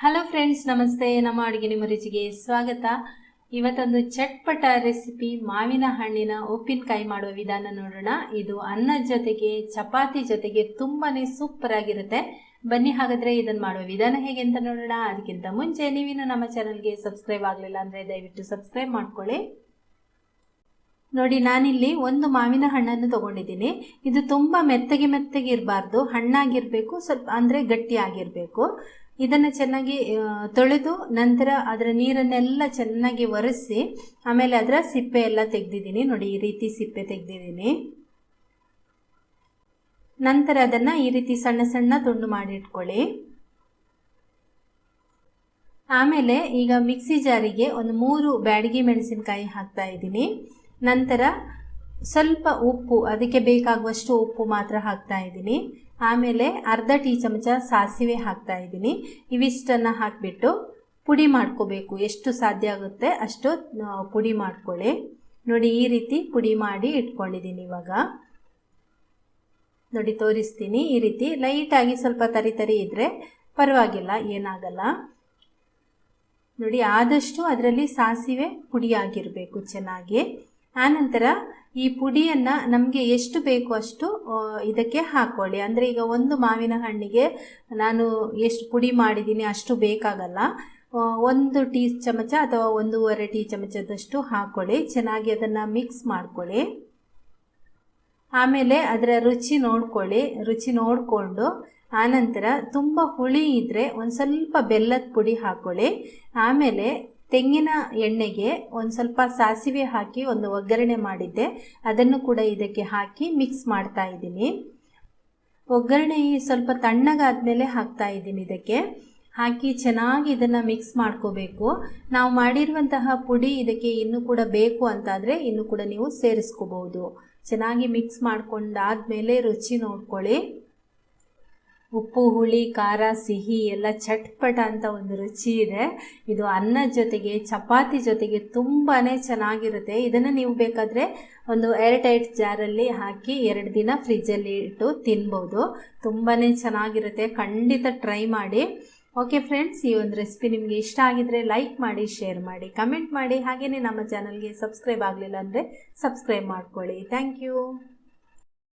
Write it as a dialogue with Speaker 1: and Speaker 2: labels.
Speaker 1: Hello friends ನಮಸ್ತೆ. ನಮ್ಮ ಅಡುಗೆ ನಿಮ್ಮ ರುಚಿಗೆ ಸ್ವಾಗತ. ಇವತ್ತೊಂದು ಚಟ್ಪಟ ರೆಸಿಪಿ ಮಾವಿನ ಹಣ್ಣಿನ ಉಪ್ಪಿನಕಾಯಿ ಮಾಡುವ ವಿಧಾನ ನೋಡೋಣ. ಇದು ಅನ್ನದ ಜೊತೆಗೆ, ಚಪಾತಿ ಜೊತೆಗೆ ತುಂಬಾನೇ ಸೂಪರ್ ಆಗಿರುತ್ತೆ. ಬನ್ನಿ ಹಾಗಾದ್ರೆ ಇದನ್ನು ಮಾಡುವ ವಿಧಾನ ಹೇಗೆ ಅಂತ ನೋಡೋಣ. ಅದಕ್ಕಿಂತ ಮುಂಚೆ ನೀವಿನ್ನು ನಮ್ಮ ಚಾನಲ್ಗೆ ಸಬ್ಸ್ಕ್ರೈಬ್ ಆಗಲಿಲ್ಲ ಅಂದರೆ ದಯವಿಟ್ಟು ಸಬ್ಸ್ಕ್ರೈಬ್ ಮಾಡ್ಕೊಳ್ಳಿ. ನೋಡಿ, ನಾನಿಲ್ಲಿ ಒಂದು ಮಾವಿನ ಹಣ್ಣನ್ನು ತಗೊಂಡಿದ್ದೀನಿ. ಇದು ತುಂಬ ಮೆತ್ತಗೆ ಮೆತ್ತಗೆ ಇರಬಾರ್ದು. ಹಣ್ಣಾಗಿರಬೇಕು, ಸ್ವಲ್ಪ ಅಂದರೆ ಗಟ್ಟಿಯಾಗಿರಬೇಕು. ಇದನ್ನು ಚೆನ್ನಾಗಿ ತೊಳೆದು ನಂತರ ಅದರ ನೀರನ್ನೆಲ್ಲ ಚೆನ್ನಾಗಿ ಒರೆಸಿ, ಆಮೇಲೆ ಅದರ ಸಿಪ್ಪೆ ಎಲ್ಲ ತೆಗೆದಿದ್ದೀನಿ. ನೋಡಿ, ಈ ರೀತಿ ಸಿಪ್ಪೆ ತೆಗೆದಿದ್ದೀನಿ. ನಂತರ ಅದನ್ನು ಈ ರೀತಿ ಸಣ್ಣ ಸಣ್ಣ ತುಂಡು ಮಾಡಿ ಇಟ್ಕೊಳ್ಳಿ. ಆಮೇಲೆ ಈಗ ಮಿಕ್ಸಿ ಜಾರಿಗೆ ಒಂದು ಮೂರು ಬ್ಯಾಡಗಿ ಮೆಣಸಿನಕಾಯಿ ಹಾಕ್ತಾ ಇದ್ದೀನಿ. ನಂತರ ಸ್ವಲ್ಪ ಉಪ್ಪು, ಅದಕ್ಕೆ ಬೇಕಾಗುವಷ್ಟು ಉಪ್ಪು ಮಾತ್ರ ಹಾಕ್ತಾ ಇದ್ದೀನಿ. ಆಮೇಲೆ ಅರ್ಧ ಟೀ ಚಮಚ ಸಾಸಿವೆ ಹಾಕ್ತಾ ಇದ್ದೀನಿ. ಇವಿಷ್ಟನ್ನು ಹಾಕಿಬಿಟ್ಟು ಪುಡಿ ಮಾಡ್ಕೋಬೇಕು. ಎಷ್ಟು ಸಾಧ್ಯ ಆಗುತ್ತೆ ಅಷ್ಟು ಪುಡಿ ಮಾಡ್ಕೊಳ್ಳಿ. ನೋಡಿ, ಈ ರೀತಿ ಪುಡಿ ಮಾಡಿ ಇಟ್ಕೊಂಡಿದ್ದೀನಿ ಇವಾಗ. ನೋಡಿ, ತೋರಿಸ್ತೀನಿ. ಈ ರೀತಿ ಲೈಟಾಗಿ ಸ್ವಲ್ಪ ತರಿ ತರಿ ಇದ್ದರೆ ಪರವಾಗಿಲ್ಲ, ಏನಾಗಲ್ಲ. ನೋಡಿ, ಆದಷ್ಟು ಅದರಲ್ಲಿ ಸಾಸಿವೆ ಪುಡಿಯಾಗಿರಬೇಕು ಚೆನ್ನಾಗಿ. ಆನಂತರ ಈ ಪುಡಿಯನ್ನು ನಮಗೆ ಎಷ್ಟು ಬೇಕು ಅಷ್ಟು ಇದಕ್ಕೆ ಹಾಕೊಳ್ಳಿ. ಅಂದರೆ ಈಗ ಒಂದು ಮಾವಿನ ಹಣ್ಣಿಗೆ ನಾನು ಎಷ್ಟು ಪುಡಿ ಮಾಡಿದ್ದೀನಿ ಅಷ್ಟು ಬೇಕಾಗಲ್ಲ. ಒಂದು ಟೀ ಚಮಚ ಅಥವಾ ಒಂದೂವರೆ ಟೀ ಚಮಚದಷ್ಟು ಹಾಕ್ಕೊಳ್ಳಿ ಚೆನ್ನಾಗಿ ಅದನ್ನು ಮಿಕ್ಸ್ ಮಾಡ್ಕೊಳ್ಳಿ. ಆಮೇಲೆ ಅದರ ರುಚಿ ನೋಡ್ಕೊಳ್ಳಿ. ರುಚಿ ನೋಡಿಕೊಂಡು ಆನಂತರ ತುಂಬ ಹುಳಿ ಇದ್ದರೆ ಒಂದು ಸ್ವಲ್ಪ ಬೆಲ್ಲದ ಪುಡಿ ಹಾಕ್ಕೊಳ್ಳಿ ಆಮೇಲೆ ತೆಂಗಿನ ಎಣ್ಣೆಗೆ ಒಂದು ಸ್ವಲ್ಪ ಸಾಸಿವೆ ಹಾಕಿ ಒಂದು ಒಗ್ಗರಣೆ ಮಾಡಿದ್ದೆ. ಅದನ್ನು ಕೂಡ ಇದಕ್ಕೆ ಹಾಕಿ ಮಿಕ್ಸ್ ಮಾಡ್ತಾ ಇದ್ದೀನಿ. ಒಗ್ಗರಣೆ ಸ್ವಲ್ಪ ತಣ್ಣಗಾದ್ಮೇಲೆ ಹಾಕ್ತಾ ಇದ್ದೀನಿ ಇದಕ್ಕೆ. ಹಾಕಿ ಚೆನ್ನಾಗಿ ಇದನ್ನು ಮಿಕ್ಸ್ ಮಾಡ್ಕೋಬೇಕು. ನಾವು ಮಾಡಿರುವಂತಹ ಪುಡಿ ಇದಕ್ಕೆ ಇನ್ನೂ ಕೂಡ ಬೇಕು ಅಂತಾದರೆ ಇನ್ನೂ ಕೂಡ ನೀವು ಸೇರಿಸ್ಕೋಬೋದು ಚೆನ್ನಾಗಿ ಮಿಕ್ಸ್ ಮಾಡ್ಕೊಂಡಾದ್ಮೇಲೆ ರುಚಿ ನೋಡ್ಕೊಳ್ಳಿ. ಉಪ್ಪು, ಹುಳಿ, ಖಾರ, ಸಿಹಿ ಎಲ್ಲ ಚಟ್ಪಟ ಅಂತ ಒಂದು ರುಚಿ ಇದೆ. ಇದು ಅನ್ನ ಜೊತೆಗೆ, ಚಪಾತಿ ಜೊತೆಗೆ ತುಂಬಾ ಚೆನ್ನಾಗಿರುತ್ತೆ. ಇದನ್ನು ನೀವು ಬೇಕಾದರೆ ಒಂದು ಏರ್ಟೈಟ್ ಜಾರಲ್ಲಿ ಹಾಕಿ ಎರಡು ದಿನ ಫ್ರಿಜ್ಜಲ್ಲಿ ಇಟ್ಟು ತಿನ್ಬೋದು. ತುಂಬಾ ಚೆನ್ನಾಗಿರುತ್ತೆ. ಖಂಡಿತ ಟ್ರೈ ಮಾಡಿ. ಓಕೆ ಫ್ರೆಂಡ್ಸ್ ಈ ಒಂದು ರೆಸಿಪಿ ನಿಮಗೆ ಇಷ್ಟ ಆಗಿದ್ರೆ ಲೈಕ್ ಮಾಡಿ ಶೇರ್ ಮಾಡಿ ಕಮೆಂಟ್ ಮಾಡಿ. ಹಾಗೆಯೇ ನಮ್ಮ ಚಾನಲ್ಗೆ ಸಬ್ಸ್ಕ್ರೈಬ್ ಆಗಲಿಲ್ಲ ಅಂದರೆ ಸಬ್ಸ್ಕ್ರೈಬ್ ಮಾಡ್ಕೊಳ್ಳಿ. Thank you